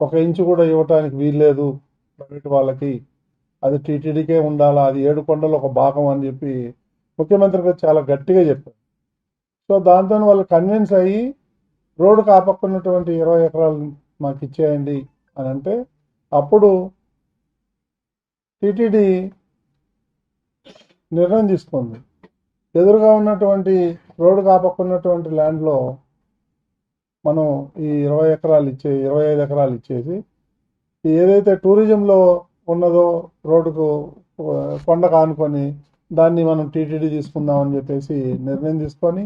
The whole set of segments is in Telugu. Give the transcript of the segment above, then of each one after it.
ఒక ఇంచు కూడా ఇవ్వటానికి వీల్లేదు. ప్రైవేట్ వాళ్ళకి అది టీటీడీకే ఉండాలా? అది ఏడుకొండలో ఒక భాగం అని చెప్పి ముఖ్యమంత్రి గారు చాలా గట్టిగా చెప్పారు. సో దాంతో వాళ్ళు కన్విన్స్ అయ్యి రోడ్డు కాపక్కున్నటువంటి ఇరవై ఎకరాలు మాకు ఇచ్చేయండి అని అంటే అప్పుడు టీటీడీ నిర్ణయం తీసుకుంది. ఎదురుగా ఉన్నటువంటి రోడ్డు కాపక్కున్నటువంటి ల్యాండ్లో మనం ఈ ఇరవై ఎకరాలు ఇచ్చే ఇరవై ఐదు ఎకరాలు ఇచ్చేసి ఏదైతే టూరిజంలో ఉన్నదో రోడ్డుకు కొండ కానుకొని దాన్ని మనం టీటీడీ తీసుకుందామని చెప్పేసి నిర్ణయం తీసుకొని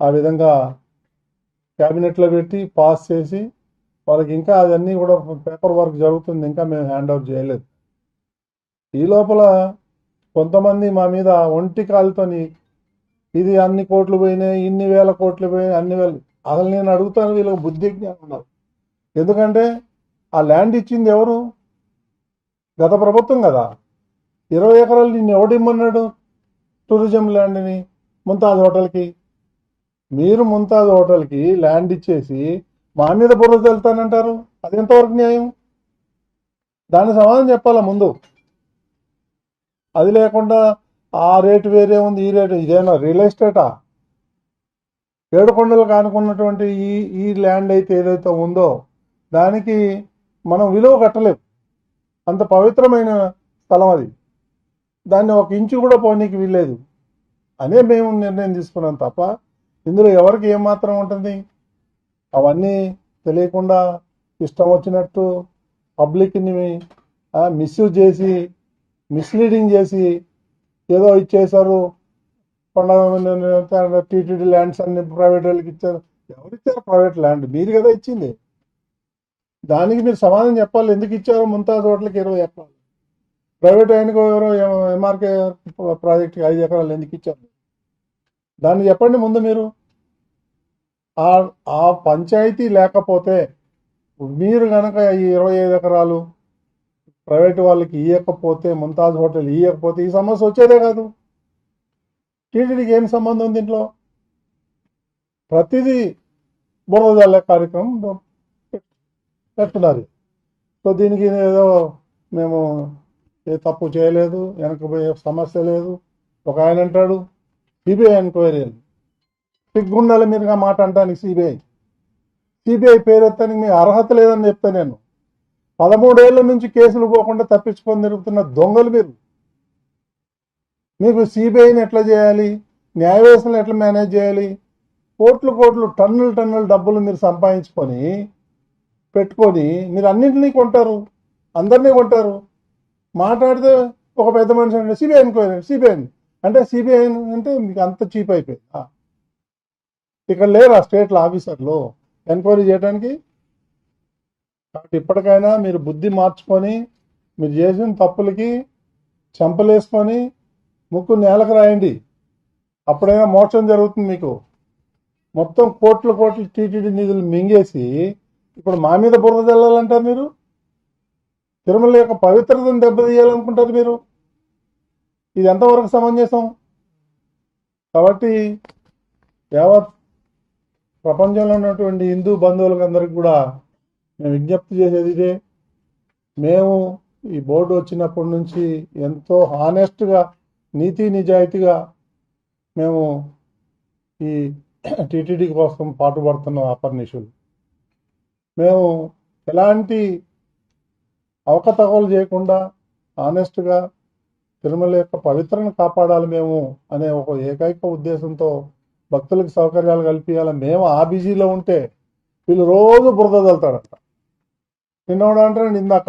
ఆ విధంగా క్యాబినెట్లో పెట్టి పాస్ చేసి వాళ్ళకి ఇంకా అదన్నీ కూడా పేపర్ వర్క్ జరుగుతుంది ఇంకా మేము హ్యాండ్ ఓవర్ చేయలేదు. ఈ లోపల కొంతమంది మా మీద ఒంటి కాలుతోని ఇది అన్ని కోట్లు పోయినాయి ఇన్ని వేల కోట్లు పోయినాయి అన్ని వేలు అసలు నేను అడుగుతాను వీళ్ళకి బుద్ధి జ్ఞానం ఉన్నారు ఎందుకంటే ఆ ల్యాండ్ ఇచ్చింది ఎవరు? గత ప్రభుత్వం కదా. ఇరవై ఎకరాలు నిన్ను ఎవడిమ్మన్నాడు టూరిజం ల్యాండ్ని ముంతాజ్ హోటల్కి. మీరు ముంతాజ్ హోటల్కి ల్యాండ్ ఇచ్చేసి మా మీద బుర్ర వెళ్తానంటారు అది ఎంతవరకు న్యాయం? దాని సమాధానం చెప్పాలా ముందు? అది లేకుండా ఆ రేటు వేరే ఉంది ఈ రేటు ఇదేనా? రియల్ ఎస్టేటా? ఏడుకొండలు కానుకున్నటువంటి ఈ ఈ ల్యాండ్ అయితే ఏదైతే ఉందో దానికి మనం విలువ కట్టలేము అంత పవిత్రమైన స్థలం అది. దాన్ని ఒక ఇంచు కూడా పోనీకి వీల్లేదు. అనే మేము నిర్ణయం తీసుకున్నాం తప్ప ఇందులో ఎవరికి ఏమాత్రం ఉంటుంది? అవన్నీ తెలియకుండా ఇష్టం వచ్చినట్టు పబ్లిక్ని మిస్యూజ్ చేసి మిస్లీడింగ్ చేసి ఏదో ఇచ్చేశారు. కొండ టీటీడీ ల్యాండ్స్ అన్ని ప్రైవేట్ వాళ్ళకి ఇచ్చారు. ఎవరు ఇచ్చారు ప్రైవేట్ ల్యాండ్? మీరు కదా ఇచ్చింది. దానికి మీరు సమాధానం చెప్పాలి. ఎందుకు ఇచ్చారో? ముంతాజ్ హోటల్కి ఇరవై ఎకరాలు. ప్రైవేట్ ఆయనకు ఎవరో ఎంఆర్కే ప్రాజెక్ట్కి ఐదు ఎకరాలు ఎందుకు ఇచ్చారు? దాన్ని చెప్పండి ముందు మీరు. ఆ ఆ పంచాయతీ లేకపోతే మీరు కనుక ఈ ఇరవై ఐదు ఎకరాలు ప్రైవేట్ వాళ్ళకి ఇవ్వకపోతే ముంతాజ్ హోటల్ ఇవ్వకపోతే ఈ సమస్య వచ్చేదే కాదు. టీటీడీకి ఏం సంబంధం దీంట్లో ప్రతిదీ బురద జల్లే కార్యక్రమం పెట్టున్నారు. సో దీనికి ఏదో మేము ఏ తప్పు చేయలేదు వెనకపోయే సమస్య లేదు. ఒక ఆయన అంటాడు సిబిఐ ఎంక్వైరీ అని. సిగ్గుండాలి మీరుగా మాట అంటానికి సిబిఐ. సిబిఐ పేరెత్తానికి మీ అర్హత లేదని చెప్తా నేను పదమూడేళ్ళ నుంచి కేసులు పోకుండా తప్పించుకొని తిరుగుతున్న దొంగలు మీరు. మీకు సిబిఐని ఎట్లా చేయాలి? న్యాయవ్యవస్థను ఎట్లా మేనేజ్ చేయాలి? కోట్లు కోట్లు టన్నులు టన్నుల డబ్బులు మీరు సంపాదించుకొని పెట్టుకొని మీరు అన్నింటినీ కొంటారు. అందరినీ కొంటారు. మాట్లాడితే ఒక పెద్ద మనిషి అంటే సిబిఐ ఎంక్వైరీ సిబిఐ అంటే సిబిఐ అంటే మీకు అంత చీప్ అయిపోయింది? ఇక్కడ ఇక్కడ లేరా స్టేట్ల ఆఫీసర్లు? ఎంక్వైరీ చేయడానికి కాబట్టి ఇప్పటికైనా మీరు బుద్ధి మార్చుకొని మీరు చేసిన తప్పులకి చెంపలేసుకొని ముక్కు నేలకు రాయండి. అప్పుడైనా మోక్షం జరుగుతుంది మీకు. మొత్తం కోట్ల కోట్ల టీటీడీ నిధులు మింగేసి ఇప్పుడు మా మీద బురద తెల్లాలంటారు మీరు? తిరుమల యొక్క పవిత్రతను దెబ్బతీయాలనుకుంటారు మీరు? ఇది ఎంతవరకు సమంజసం? కాబట్టి యావత్ ప్రపంచంలో ఉన్నటువంటి హిందూ బంధువులకు అందరికి కూడా మేము విజ్ఞప్తి చేసేది ఇదే. మేము ఈ బోర్డు వచ్చినప్పటి నుంచి ఎంతో హానెస్ట్గా నీతి నిజాయితీగా మేము ఈ టీటీడీ కోసం పాటుపడుతున్నాం అపర్నిషులు మేము ఎలాంటి అవకతవకలు చేయకుండా ఆనెస్ట్గా తిరుమల యొక్క పవిత్రను కాపాడాలి మేము అనే ఒక ఏకైక ఉద్దేశంతో భక్తులకు సౌకర్యాలు కల్పించాలి. మేము ఆ బిజీలో ఉంటే వీళ్ళు రోజు బురద చల్లుతారంట నిన్నోడు అంటారు నిందాక.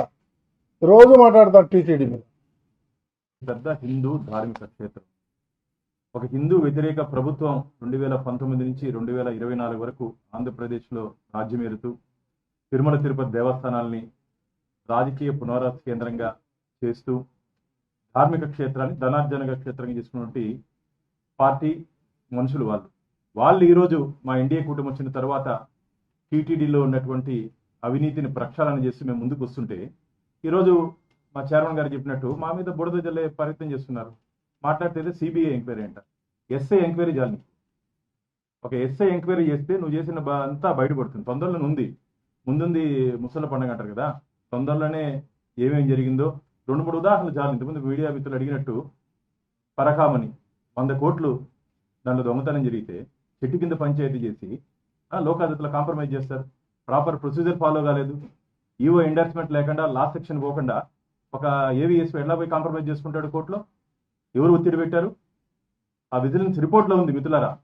రోజు మాట్లాడతారు టీటీడీ మీద. పెద్ద హిందూ ధార్మిక క్షేత్రం. ఒక హిందూ వ్యతిరేక ప్రభుత్వం రెండు వేల పంతొమ్మిది నుంచి రెండు వేల ఇరవై నాలుగు వరకు ఆంధ్రప్రదేశ్లో రాజ్యమేరుతూ తిరుమల తిరుపతి దేవస్థానాల్ని రాజకీయ పునరాస కేంద్రంగా చేస్తూ ధార్మిక క్షేత్రాన్ని ధనార్జనక క్షేత్రంగా చేసుకున్నటువంటి పార్టీ మనుషులు వాళ్ళు. వాళ్ళు ఈరోజు మా ఎన్డీఏ కూటమి వచ్చిన తర్వాత టీటీడీలో ఉన్నటువంటి అవినీతిని ప్రక్షాళన చేసి మేము ముందుకు వస్తుంటే ఈరోజు మా చైర్మన్ గారు చెప్పినట్టు మా మీద బుడద జల్లే ప్రయత్నం చేస్తున్నారు. మాట్లాడితే సిబిఐ ఎంక్వైరీ అంట. ఎస్ఐ ఎంక్వైరీ చాలు ఒక ఎస్ఐ ఎంక్వైరీ చేస్తే నువ్వు చేసిన అంతా బయటపడుతుంది. తొందరలో ఉంది. ముందుంది ముసల పండుగ అంటారు కదా తొందరలోనే ఏమేమి జరిగిందో. రెండు మూడు ఉదాహరణలు చాలు. ఇంతకుముందు మీడియా మిత్రులు అడిగినట్టు పరకామని వంద కోట్లు దాంట్లో దొంగతనం జరిగితే చెట్టు కింద పంచాయతీ చేసి ఆ, కాంప్రమైజ్ చేస్తారు. ప్రాపర్ ప్రొసీజర్ ఫాలో కాలేదు. ఈవో ఎండార్స్మెంట్ లేకుండా లాస్ట్ సెక్షన్ పోకుండా ఒక ఏవిఎస్ ఎలా పోయి కాంప్రమైజ్ చేసుకుంటాడు కోర్టులో? ఎవరు ఒత్తిడి పెట్టారు? ఆ విజిలెన్స్ రిపోర్ట్లో ఉంది మిత్రులారా.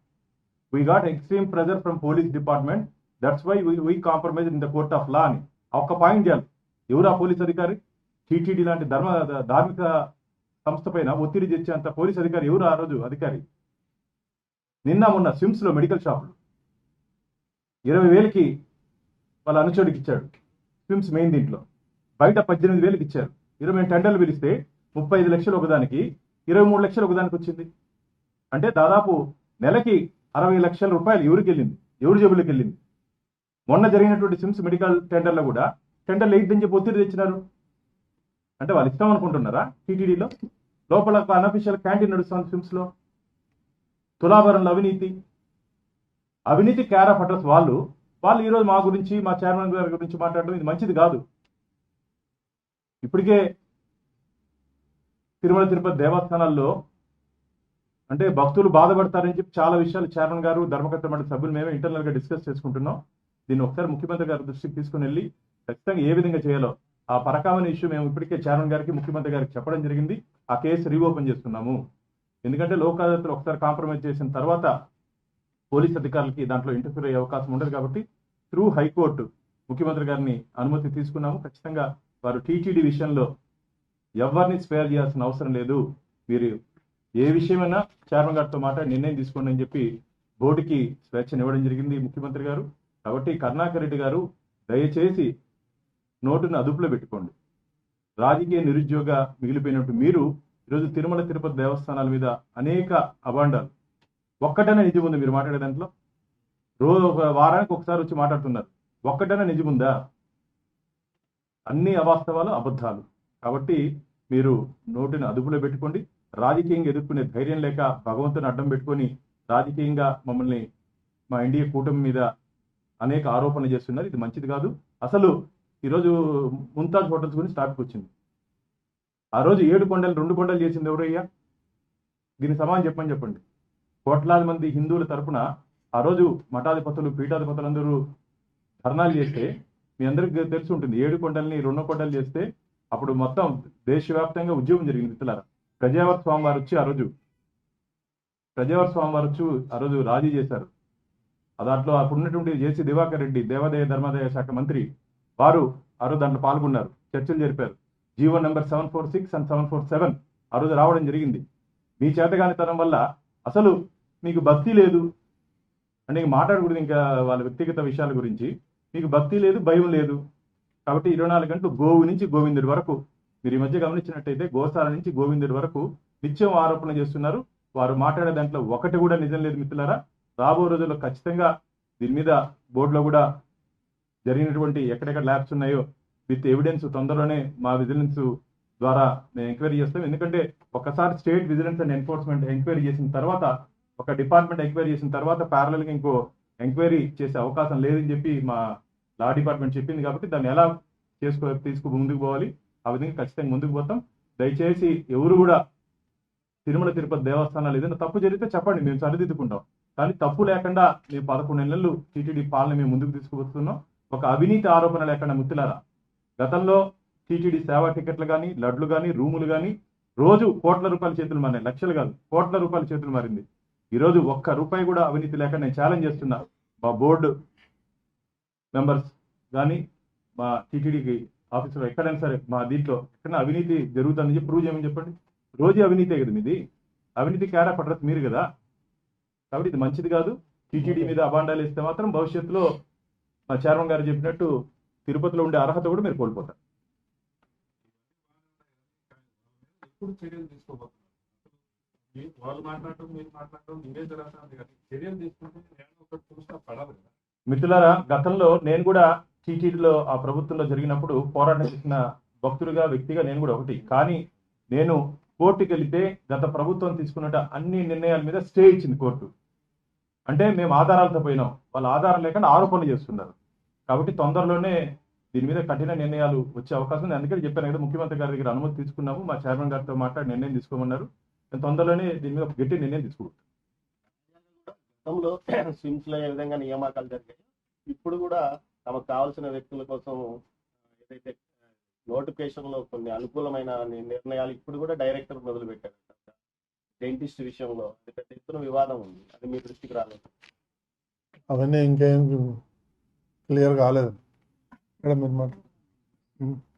We got extreme pressure from police department that's why we compromise in the court of law అని. ఒక్క పాయింట్ చేయాలి. ఎవరు ఆ పోలీస్ అధికారి? టీటీడీ లాంటి ధర్మ ధార్మిక సంస్థ పైన ఒత్తిడి తెచ్చేంత పోలీస్ అధికారి ఎవరు ఆ రోజు అధికారి? నిన్న మొన్న స్విమ్స్లో మెడికల్ షాపులు ఇరవై వేలకి వాళ్ళ అనుచరుడికి ఇచ్చాడు. స్విమ్స్ మెయిన్ దీంట్లో. బయట పద్దెనిమిది వేలకి ఇచ్చారు. ఇరవై టెండర్లు పిలిస్తే ముప్పై ఐదు లక్షలు ఒకదానికి ఇరవై మూడు లక్షలు ఒకదానికి వచ్చింది. అంటే దాదాపు నెలకి అరవై లక్షల రూపాయలు ఎవరికి వెళ్ళింది? ఎవరి జేబులోకి వెళ్ళింది? మొన్న జరిగినటువంటి సిమ్స్ మెడికల్ టెండర్లో కూడా టెండర్లు ఎయిట్ చెప్పి ఒత్తిడి తెచ్చినారు. అంటే వాళ్ళు ఇష్టం అనుకుంటున్నారా టీటీడీలో? లోపల ఒక క్యాంటీన్ నడుస్తుంది సిమ్స్లో. తులాభరంలో అవినీతి. అవినీతి క్యారా ఫటర్స్ వాళ్ళు. వాళ్ళు ఈరోజు మా గురించి మా చైర్మన్ గారి గురించి మాట్లాడడం ఇది మంచిది కాదు. ఇప్పటికే తిరుమల తిరుపతి దేవస్థానాల్లో అంటే భక్తులు బాధపడతారని చెప్పి చాలా విషయాలు చైర్మన్ గారు ధర్మకర్త మండలి సభ్యులు మేమే ఇంటర్నల్గా డిస్కస్ చేసుకుంటున్నాం. దీన్ని ఒకసారి ముఖ్యమంత్రి గారి దృష్టికి తీసుకుని వెళ్ళి ఖచ్చితంగా ఏ విధంగా చేయాలో ఆ పరకామని ఇష్యూ మేము ఇప్పటికే చైర్మన్ గారికి ముఖ్యమంత్రి గారికి చెప్పడం జరిగింది. ఆ కేసు రీఓపెన్ చేస్తున్నాము. ఎందుకంటే లోక్ అదాలత్లో ఒకసారి కాంప్రమైజ్ చేసిన తర్వాత పోలీస్ అధికారులకి దాంట్లో ఇంటర్ఫీర్ అయ్యే అవకాశం ఉండదు కాబట్టి త్రూ హైకోర్టు ముఖ్యమంత్రి గారిని అనుమతి తీసుకున్నాము. ఖచ్చితంగా వారు టీటీడీ విషయంలో ఎవరిని స్పేర్ చేయాల్సిన అవసరం లేదు. మీరు ఏ విషయమైనా చైర్మన్ గారితో మాట్లాడి నిర్ణయం తీసుకోండి అని చెప్పి బోర్డుకి స్వేచ్ఛను ఇవ్వడం జరిగింది ముఖ్యమంత్రి గారు. కాబట్టి కరుణాకర్ రెడ్డి గారు దయచేసి నోటును అదుపులో పెట్టుకోండి. రాజకీయ నిరుద్యోగ మిగిలిపోయినట్టు మీరు ఈరోజు తిరుమల తిరుపతి దేవస్థానాల మీద అనేక అభాండాలు. ఒక్కటైనా నిజం ఉంది మీరు మాట్లాడే దాంట్లో. రోజు ఒక వారానికి ఒకసారి వచ్చి మాట్లాడుతున్నారు. ఒక్కటైనా నిజం ఉందా? అన్ని అవాస్తవాలు అబద్ధాలు. కాబట్టి మీరు నోటిని అదుపులో పెట్టుకోండి. రాజకీయంగా ఎదుర్కొనే ధైర్యం లేక భగవంతుని అడ్డం పెట్టుకొని రాజకీయంగా మమ్మల్ని మా ఎన్డీఏ కూటమి మీద అనేక ఆరోపణలు చేస్తున్నారు. ఇది మంచిది కాదు. అసలు ఈరోజు ముంతాజ్ హోటల్స్ గురించి టాపిక్ వచ్చింది. ఆ రోజు ఏడు కొండలు రెండు కొండలు చేసింది ఎవరయ్యా దీని సమానం చెప్పని చెప్పండి. కోట్లాది మంది హిందువుల తరపున ఆ రోజు మఠాధిపతులు పీఠాధిపతులందరూ ధర్నాలు చేస్తే మీ అందరికీ తెలిసి ఉంటుంది. ఏడు కొండల్ని రెండు కొండలు చేస్తే అప్పుడు మొత్తం దేశవ్యాప్తంగా ఉద్యమం జరిగింది మిత్రులారా. ప్రజావర స్వామి వారు వచ్చి ఆ రోజు ప్రజావర స్వామి వారు వచ్చి ఆ రోజు రాజీ చేశారు. దాంట్లో అప్పుడు ఉన్నటువంటి జేసీ దివాకర్ రెడ్డి దేవాదాయ ధర్మాదాయ శాఖ మంత్రి వారు ఆ రోజు దాంట్లో పాల్గొన్నారు. చర్చలు జరిపారు. GO number seven four six and seven four seven ఆ రోజు రావడం జరిగింది. మీ చేతగానితనం వల్ల అసలు మీకు భక్తి లేదు. అంటే మాట్లాడకూడదు ఇంకా వాళ్ళ వ్యక్తిగత విషయాల గురించి. మీకు భక్తి లేదు భయం లేదు. కాబట్టి ఇరవై నాలుగు గంటలు గోవు నుంచి గోవిందుడి వరకు మీరు ఈ మధ్య గమనించినట్టయితే గోశాల నుంచి గోవిందుడి వరకు నిత్యం ఆరోపణ చేస్తున్నారు. వారు మాట్లాడే దాంట్లో ఒకటి కూడా నిజం లేదు మిత్రులారా. రాబో రోజుల్లో ఖచ్చితంగా దీని మీద బోర్డులో కూడా జరిగినటువంటి ఎక్కడెక్కడ ల్యాబ్స్ ఉన్నాయో విత్ ఎవిడెన్స్ తొందరలోనే మా విజిలెన్స్ ద్వారా మేము ఎంక్వైరీ చేస్తాం. ఎందుకంటే ఒకసారి state vigilance and enforcement enquiry చేసిన తర్వాత ఒక డిపార్ట్మెంట్ ఎంక్వైరీ చేసిన తర్వాత ప్యారలల్గా ఇంకో ఎంక్వైరీ చేసే అవకాశం లేదని చెప్పి మా లా డిపార్ట్మెంట్ చెప్పింది కాబట్టి దాన్ని ఎలా చేసుకో తీసుకు ముందుకు పోవాలి ఆ విధంగా ఖచ్చితంగా ముందుకు పోతాం. దయచేసి ఎవరు కూడా తిరుమల తిరుపతి దేవస్థానాలు ఏదైనా తప్పు జరిగితే చెప్పండి మేము సరిదిద్దుకుంటాం. కానీ తప్పు లేకుండా మేము పదకొండు నెలలు టీటీడీ పాలన మేము ముందుకు తీసుకువస్తున్నాం ఒక అవినీతి ఆరోపణ లేకుండా ముత్తులారా గతంలో టీటీడీ సేవా టికెట్లు కానీ లడ్లు కానీ రూములు కానీ రోజు కోట్ల రూపాయల చేతులు మారినాయి. లక్షలు కాదు కోట్ల రూపాయల చేతులు మారింది. ఈరోజు ఒక్క రూపాయి కూడా అవినీతి లేక నేను ఛాలెంజ్ చేస్తున్నా. మా బోర్డు మెంబర్స్ కానీ మా టీటీడీకి ఆఫీసర్ ఎక్కడైనా సరే మా దీంట్లో ఎక్కడైనా అవినీతి జరుగుతుందని చెప్పి ప్రూవ్ చేయమని చెప్పండి. రోజు అవినీతే కదా మీది. అవినీతి క్యారా పడ్రస్ మీరు కదా. కాబట్టి ఇది మంచిది కాదు. టీటీడీ మీద అబాండాలు ఇస్తే మాత్రం భవిష్యత్తులో మా చైర్మన్ గారు చెప్పినట్టు తిరుపతిలో ఉండే అర్హత కూడా మీరు కోల్పోతారు ఎప్పుడు చర్యలు తీసుకోబోతున్నారు మీ- వాళ్ళు మాట్లాడటం మీరు మాట్లాడటం జరుగుతుంది కానీ చర్యలు తీసుకుంటే నేను ఒకటి చూస్తా పడాలి కదా. మిత్రులారా గతంలో నేను కూడా టీటీడీలో ఆ ప్రభుత్వంలో జరిగినప్పుడు పోరాటం చేసిన భక్తుడిగా వ్యక్తిగా నేను కూడా ఒకటి. కానీ నేను కోర్టుకి వెళితే గత ప్రభుత్వం తీసుకున్నట అన్ని నిర్ణయాల మీద స్టే ఇచ్చింది కోర్టు. అంటే మేము ఆధారాలతో పోయినాం. వాళ్ళ ఆధారం లేకుండా ఆరోపణలు చేస్తున్నారు. కాబట్టి తొందరలోనే దీని మీద కఠిన నిర్ణయాలు వచ్చే అవకాశం ఉంది. అందుకని చెప్పాను కదా ముఖ్యమంత్రి గారి దగ్గర అనుమతి తీసుకున్నాము. మా చైర్మన్ గారితో మాట్లాడి నిర్ణయం తీసుకోమన్నారు. నేను తొందరలోనే దీని మీద ఒక గట్టి నిర్ణయం తీసుకుంటాం గతంలో స్విమ్స్లో ఏ విధంగా నియామకాలు జరిగాయి? ఇప్పుడు కూడా తమకు కావాల్సిన వ్యక్తుల కోసం ఏదైతే నోటిఫికేషన్లో కొన్ని అనుకూలమైన నిర్ణయాలు ఇప్పుడు కూడా డైరెక్టర్ మొదలు పెట్టారు డెంటిస్ట్ విషయంలో పెద్ద ఎత్తున వివాదం ఉంది. అది మీ దృష్టికి రాలేదు అవన్నీ ఇంకేం క్లియర్ కాలేదు. మీరు మాట